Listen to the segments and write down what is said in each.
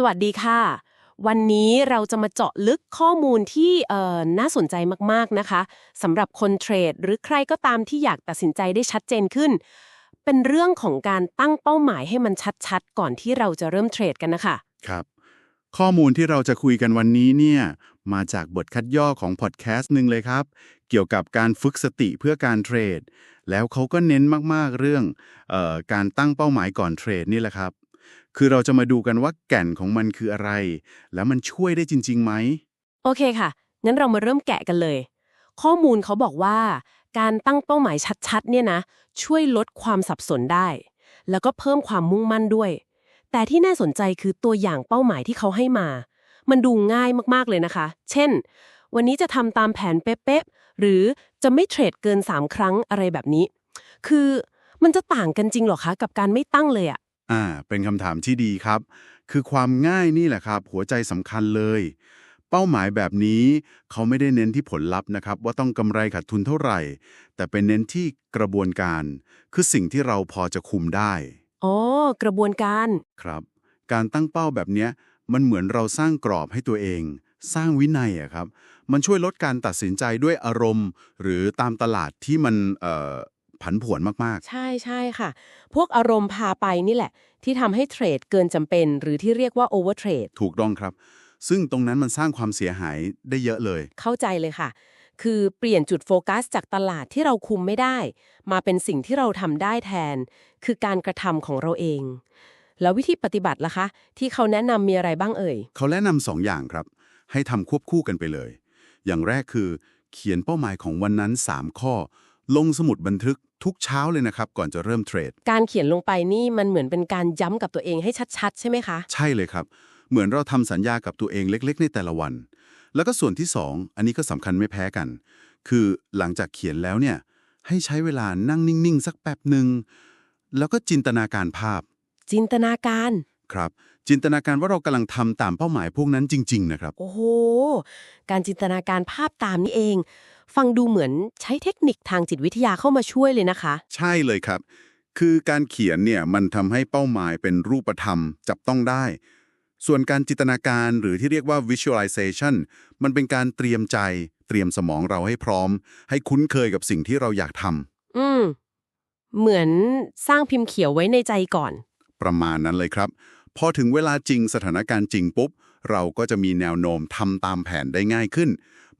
สวัสดีค่ะ วันนี้เราจะมาเจาะลึกข้อมูลที่น่าสนใจมากๆนะคะสำหรับคนเทรด หรือใครก็ตามที่อยากตัดสินใจได้ชัดเจนขึ้น เป็นเรื่องของการตั้งเป้าหมายให้มันชัดๆ ก่อนที่เราจะเริ่มเทรดกันนะคะครับ ข้อมูลที่เราจะคุยกันวันนี้เนี่ยมาจากบทคัดย่อของพอดแคสต์หนึ่งเลยครับ เกี่ยวกับการฝึกสติเพื่อการเทรด แล้วเขาก็เน้นมากๆเรื่องออการตั้งเป้าหมายก่อนเทรดนี่แหละครับ คือเราจะมาดูกันว่าแก่นของมันคืออะไร แล้วมันช่วยได้จริงๆไหม โอเคค่ะ งั้นเรามาเริ่มแกะกันเลย ข้อมูลเขาบอกว่า การตั้งเป้าหมายชัดๆ เนี่ยนะ ช่วยลดความสับสนได้ แล้วก็เพิ่มความมุ่งมั่นด้วย แต่ที่น่าสนใจคือตัวอย่างเป้าหมายที่เขาให้มา มันดูง่ายมากๆเลยนะคะ เช่น วันนี้จะทำตามแผนเป๊ะๆ หรือจะไม่เทรดเกิน 3 ครั้งอะไรแบบนี้ คือมันจะต่างกันจริงหรอคะกับการไม่ตั้งเลยอะ อ่า เป็นคำถามที่ดีครับ คือความง่ายนี่แหละครับ หัวใจสำคัญเลย เป้าหมายแบบนี้เขาไม่ได้เน้นที่ผลลัพธ์นะครับ ว่าต้องกำไรขาดทุนเท่าไหร่ แต่เป็นเน้นที่กระบวนการ คือสิ่งที่เราพอจะคุมได้อ๋อกระบวนการ ครับ การตั้งเป้าแบบเนี้ยมันเหมือนเราสร้างกรอบให้ตัวเอง สร้างวินัยอะครับ มันช่วยลดการตัดสินใจด้วยอารมณ์ หรือตามตลาดที่มันเอ่อ ผันผวนมากใช่ใช่ค่ะ พวกอารมณ์พาไปนี่แหละ ที่ทำให้เทรดเกินจำเป็น หรือที่เรียกว่าโอเวอร์เทรดๆถูกต้องครับ ซึ่งตรงนั้นมันสร้างความเสียหายได้เยอะเลย เข้าใจเลยค่ะ คือเปลี่ยนจุดโฟกัสจากตลาดที่เราคุมไม่ได้ มาเป็นสิ่งที่เราทำได้แทน คือการกระทำของเราเอง แล้ววิธีปฏิบัติล่ะคะ ที่เขาแนะนำมีอะไรบ้างเอ่ย เขาแนะนำสองอย่างครับ ให้ทำควบคู่กันไปเลย อย่างแรกคือ เขียนเป้าหมายของวันนั้น 3 ข้อ ลงสมุดบันทึกทุกเช้าเลยนะครับ ก่อนจะเริ่มเทรด การเขียนลงไปนี่มันเหมือนเป็นการย้ำกับตัวเองให้ชัดๆ ใช่ไหมคะ ใช่เลยครับ เหมือนเราทำสัญญากับตัวเองเล็กๆ ในแต่ละวัน แล้วก็ส่วนที่ 2 อันนี้ก็สำคัญไม่แพ้กัน คือหลังจากเขียนแล้วเนี่ยให้ใช้เวลานั่งนิ่งๆ สักแป๊บหนึ่งแล้วก็จินตนาการภาพ จินตนาการ ครับ จินตนาการว่าเรากำลังทำตามเป้าหมายพวกนั้นจริง ๆ นะครับ โอ้โห การจินตนาการภาพตามนี่เอง ฟังดูเหมือนใช้เทคนิคทางจิตวิทยาเข้ามาช่วยเลยนะคะ ใช่เลยครับ คือการเขียนเนี่ยมันทำให้เป้าหมายเป็นรูปธรรม จับต้องได้ ส่วนการจินตนาการหรือที่เรียกว่า visualization มันเป็นการเตรียมใจเตรียมสมองเราให้พร้อม ให้คุ้นเคยกับสิ่งที่เราอยากทำอืม เหมือนสร้างพิมพ์เขียวไว้ในใจก่อน ประมาณนั้นเลยครับ พอถึงเวลาจริงสถานการณ์จริงปุ๊บ เราก็จะมีแนวโน้มทำตามแผนได้ง่ายขึ้น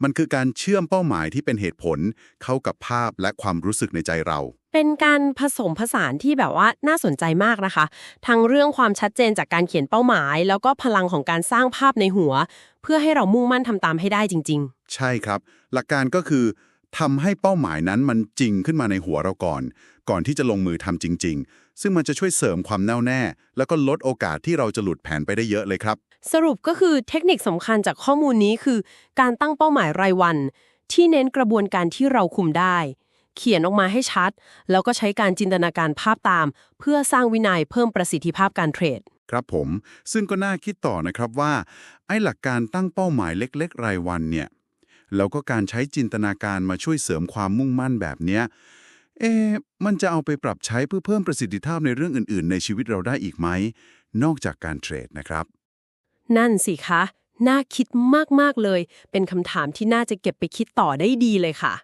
มันคือการเชื่อมเป้าหมายที่เป็นเหตุผลเข้ากับภาพและความรู้สึกในใจเรา เป็นการผสมผสานที่แบบว่าน่าสนใจมากนะคะ ทั้งเรื่องความชัดเจนจากการเขียนเป้าหมาย แล้วก็พลังของการสร้างภาพในหัว เพื่อให้เรามุ่งมั่นทำตามให้ได้จริงใช่ครับ หลักการก็คือ ทำให้เป้าหมายนั้นมันจริงขึ้นมาในหัวเราก่อน ก่อนที่จะลงมือทำจริง ๆ ซึ่งมันจะช่วยเสริมความแน่วแน่ แล้วก็ลดโอกาสที่เราจะหลุดแผนไปได้เยอะเลยครับๆสรุปก็คือเทคนิคสำคัญจากข้อมูลนี้คือ การตั้งเป้าหมายรายวัน ที่เน้นกระบวนการที่เราคุมได้ เขียนออกมาให้ชัด แล้วก็ใช้การจินตนาการภาพตาม เพื่อสร้างวินัยเพิ่มประสิทธิภาพการเทรดครับผม ซึ่งก็น่าคิดต่อนะครับว่า ไอ้หลักการตั้งเป้าหมายเล็ก ๆ รายวันเนี่ย แล้วก็การใช้จินตนาการมาช่วยเสริมความมุ่งมั่นแบบเนี้ยเอ๊ะมันจะเอาไปปรับใช้เพื่อเพิ่มประสิทธิภาพในเรื่องอื่น ๆ ในชีวิตเราได้อีกไหม นอกจากการเทรดนะครับ นั่นสิคะ น่าคิดมาก ๆ เลย เป็นคำถามที่น่าจะเก็บไปคิดต่อได้ดีเลยค่ะ